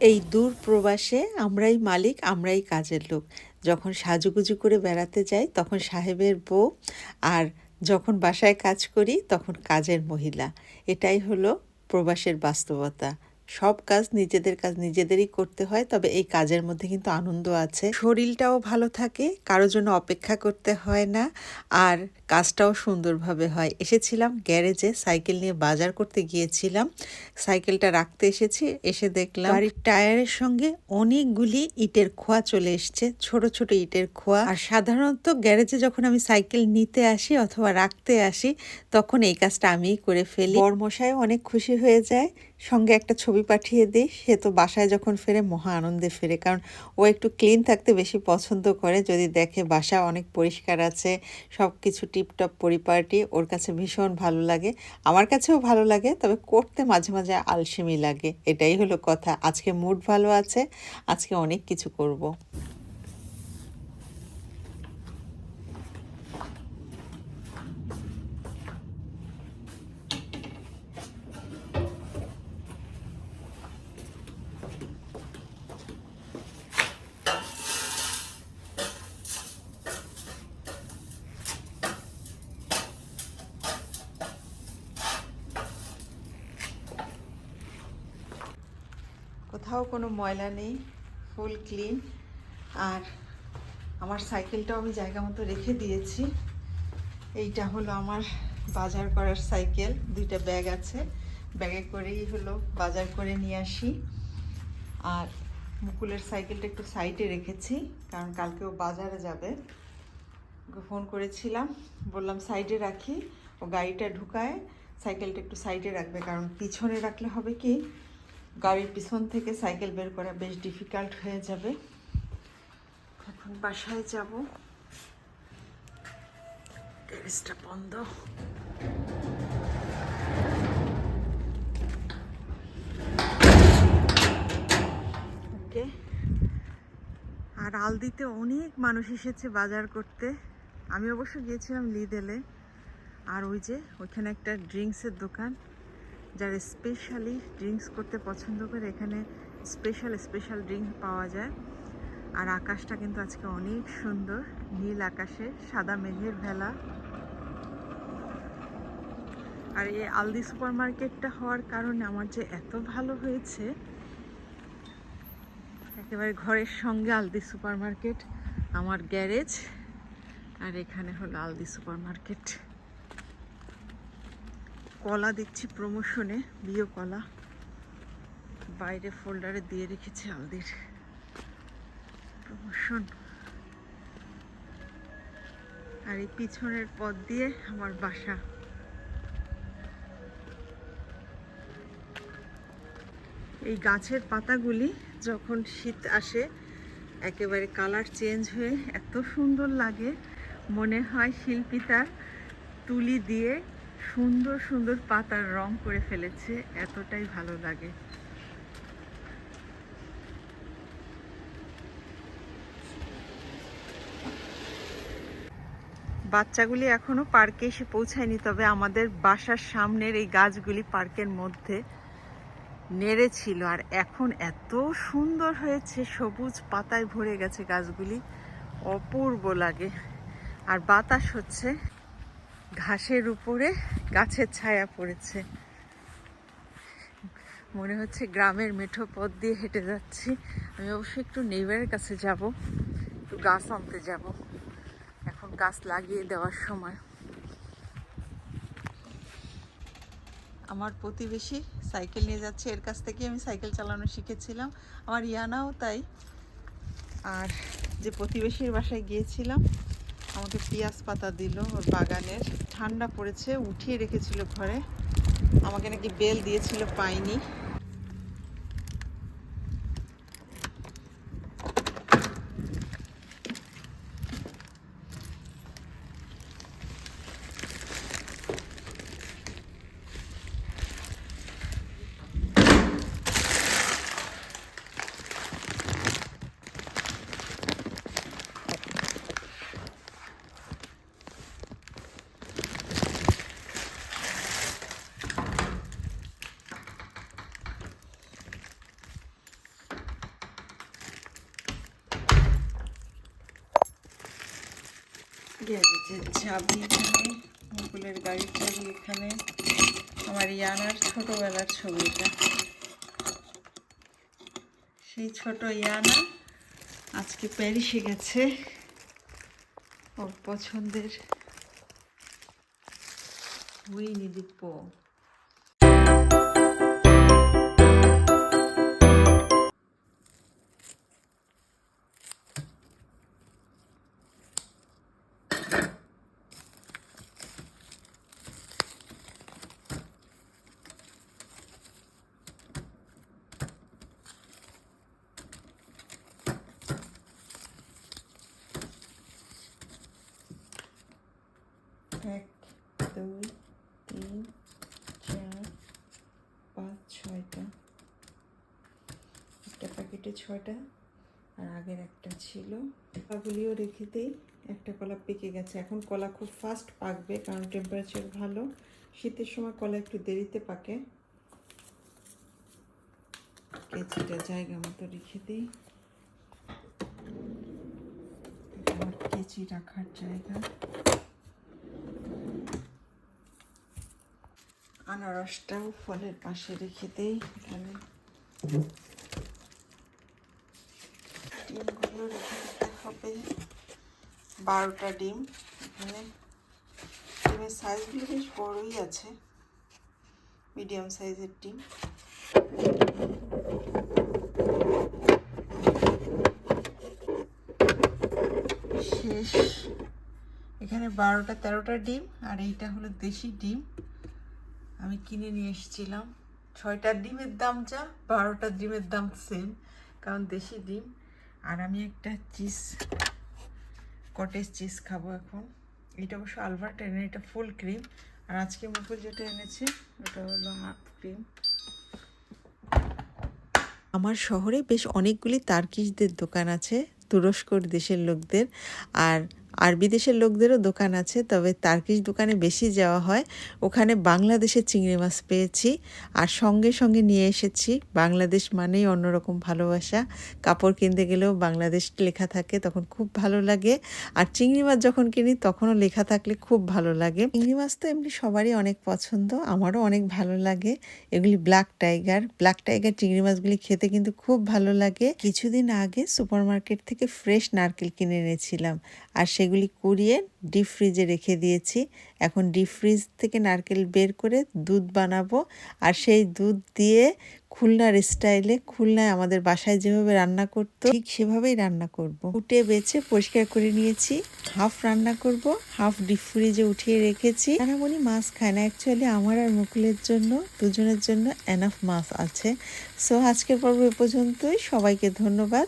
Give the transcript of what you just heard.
এই দূর প্রবাসে আমরাই মালিক, আমরাই কাজের লোক। যখন সাজুগুজু করে বেড়াতে যাই, তখন সাহেবের বউ, আর যখন বাসায় কাজ করি, তখন কাজের মহিলা। এটাই হলো প্রবাসের বাস্তবতা। সব কাজ নিজেদের কাজ নিজেদেরই করতে হয় তবে এই কাজের মধ্যে কিন্তু আনন্দ আছে। শরীরটাও ভালো থাকে কারও জন্য অপেক্ষা করতে হয় না আর কাজটাও সুন্দরভাবে হয়। এসেছিলাম গ্যারেজে সাইকেল নিয়ে বাজার করতে গিয়েছিলাম। সাইকেলটা রাখতে এসেছি এসে দেখলাম গাড়ির টায়ারের সঙ্গে অনেকগুলি ইটের খোয়া চলে এসছে ছোট ছোট ইটের খোয়া। আর সাধারণত গ্যারেজে যখন আমি সাইকেল নিতে আসি অথবা রাখতে আসি তখন এই কাজটা আমিই করে ফেলি। বরমশাইও অনেক খুশি হয়ে যায় সঙ্গে একটা ছবি পাঠিয়ে দিই। সে তো বাসায় যখন ফেরে মহা আনন্দে ফেরে। কারণ ও একটু ক্লিন থাকতে বেশি পছন্দ করে। যদি দেখে বাসা অনেক পরিষ্কার আছে সব কিছু টিপটপ পরিপাটি, ওর কাছে ভীষণ ভালো লাগে। আমার কাছেও ভালো লাগে, তবে করতে মাঝে মাঝে আলসেমি লাগে। এটাই হলো কথা। আজকে মুড ভালো আছে, আজকে অনেক কিছু করব। কোথাও কোনো ময়লা নেই, ফুল ক্লিন। আর আমার সাইকেলটাও আমি জায়গা মতো রেখে দিয়েছি। এইটা হলো আমার বাজার করার সাইকেল, দুইটা ব্যাগ আছে। ব্যাগে করেই হলো বাজার করে নিয়ে আসি। আর মুকুলের সাইকেলটা একটু সাইডে রেখেছি, কারণ কালকেও বাজারে যাবে। ফোন করেছিলাম, বললাম সাইডে রাখি। ও গাড়িটা ঢুকায়, সাইকেলটা একটু সাইডে রাখবে, কারণ পিছনে রাখলে হবে কি গাড়ির পিছন থেকে সাইকেল বের করা বেশ ডিফিকাল্ট হয়ে যাবে। এখন বাসায় যাব। টেরেসটা বন্ধ। ওকে। আর আলদিতে অনেক মানুষ এসেছে বাজার করতে। আমি অবশ্য গিয়েছিলাম লিদেলে আর ওই যে ওইখানে একটা ড্রিঙ্কসের দোকান। যারা স্পেশালি ড্রিঙ্কস করতে পছন্দ করে, এখানে স্পেশাল স্পেশাল ড্রিঙ্ক পাওয়া যায়। আর আকাশটা কিন্তু আজকে অনেক সুন্দর, নীল আকাশে, সাদা মেঘের ভেলা। আর এই আলদি সুপার মার্কেটটা হওয়ার কারণে আমার যে এত ভালো হয়েছে, একেবারে ঘরের সঙ্গে আলদি সুপার মার্কেট আমার গ্যারেজ আর এখানে হলো আলদি সুপার মার্কেট কলা দেখছি প্রমোশনে বিয়ে কলা। বাইরে ফোল্ডারে দিয়ে রেখেছে আলদির প্রমোশন আর এই পিছনের পথ দিয়ে আমার বাসা। এই গাছের পাতাগুলি যখন শীত আসে, একেবারে কালার চেঞ্জ হয়ে এত সুন্দর লাগে। মনে হয় শিল্পী তার তুলি দিয়ে সুন্দর সুন্দর পাতার রং করে ফেলেছে, এতটাই ভালো লাগে। বাচ্চাগুলি এখনও পার্কে এসে পৌঁছায়নি, তবে আমাদের বাসার সামনের এই গাছগুলি পার্কের মধ্যে নেড়েছিল আর এখন এত সুন্দর হয়েছে, সবুজ পাতায় ভরে গেছে গাছগুলি। অপূর্ব লাগে। আর বাতাস হচ্ছে। ঘাসের উপরে গাছের ছায়া পড়েছে। মনে হচ্ছে গ্রামের মেঠো পথ দিয়ে হেঁটে যাচ্ছি। আমি অবশ্যই একটু নেইবারের কাছে যাব, একটু গাছ আনতে যাব। এখন গাছ লাগিয়ে দেওয়ার সময়। আমার প্রতিবেশী সাইকেল নিয়ে যাচ্ছে, এর কাছ থেকে আমি সাইকেল চালানো শিখেছিলাম। আমার ইয়ানাও তাই। আর যে প্রতিবেশীর বাসায় গিয়েছিলাম আমাকে পেঁয়াজ পাতা দিল ওর বাগানের। ঠান্ডা পড়েছে, উঠিয়ে রেখেছিল ঘরে। আমাকে নাকি বেল দিয়েছিল পাইনি। গ্যারেজের চাবি এখানে, মুকুলের গাড়ির চাবি এখানে, আমার ইয়ানার ছোটবেলার ছবিটা। সেই ছোট ইয়ানা আজকে প্যারিসে গেছে ওর পছন্দের উইনি দি প্যাকেটে ছয়টা আর আগের একটা ছিল। কলাগুলিও রেখে দিই একটা কলা পেকে গেছে। এখন কলা খুব ফাস্ট পাকবে, কারণ টেম্পারেচার ভালো। শীতের সময় কলা একটু দেরিতে পাকে। কেজিটা জায়গা মতো রেখে দিই। কেচি রাখার জায়গা। আনারসটাও ফলের পাশে রেখে দেই এখানে। ডিমগুলো রেখে দিতে হবে বারোটা ডিম। এখানে ডিমের সাইজগুলো বেশ বড়ই আছে। মিডিয়াম সাইজের ডিম। শেষ। এখানে বারোটা, তেরোটা ডিম আর এইটা হলো দেশি ডিম। আমি কিনে নিয়ে এসেছিলাম। ছয়টা ডিমের দাম যা, বারোটা ডিমের দাম সেম কারণ দেশি ডিম। আর আমি একটা চিজ কটেজ চিজ খাব এখন। এটা অবশ্য আলভার্ট এনে এটা ফুল ক্রিম। আর আজকে মুকুল যেটা এনেছে, ওটা হলো হাফ ক্রিম। আমার শহরে বেশ অনেকগুলি তার্কিশদের দোকান আছে, তুরস্কর দেশের লোকদের। আর আরবি বিদেশের লোকদেরও দোকান আছে, তবে তার্কিশ দোকানে বেশি যাওয়া হয়। ওখানে বাংলাদেশের চিংড়ি মাছ পেয়েছি আর সঙ্গে সঙ্গে নিয়ে এসেছি। বাংলাদেশ মানেই অন্যরকম ভালোবাসা। কাপড় কিনতে গেলেও বাংলাদেশ লেখা থাকে, তখন খুব ভালো লাগে। আর চিংড়ি মাছ যখন কিনি, তখনও লেখা থাকলে খুব ভালো লাগে। চিংড়ি মাছ তো এমনি সবারই অনেক পছন্দ, আমারও অনেক ভালো লাগে। এগুলি ব্ল্যাক টাইগার। ব্ল্যাক টাইগার চিংড়ি মাছগুলি খেতে কিন্তু খুব ভালো লাগে। কিছুদিন আগে সুপার মার্কেট থেকে ফ্রেশ নারকেল কিনে এনেছিলাম। আর সেগুলি কুড়িয়ে ডিপ ফ্রিজে রেখে দিয়েছি। এখন ডিপ ফ্রিজ থেকে নারকেল বের করে দুধ বানাবো। আর সেই দুধ দিয়ে খুলনার স্টাইলে খুলনায় আমাদের বাসায় যেভাবে রান্না করতো, ঠিক সেভাবেই রান্না করব। উঠে বেছে পরিষ্কার করে নিয়েছি। হাফ রান্না করব হাফ ডিপ ফ্রিজে উঠিয়ে রেখেছি। রানামণি মাছ খায় না। অ্যাকচুয়ালি আমার আর মুকুলের জন্য, দুজনের জন্য এনাফ মাছ আছে। সো আজকের পর্ব এ পর্যন্তই। সবাইকে ধন্যবাদ।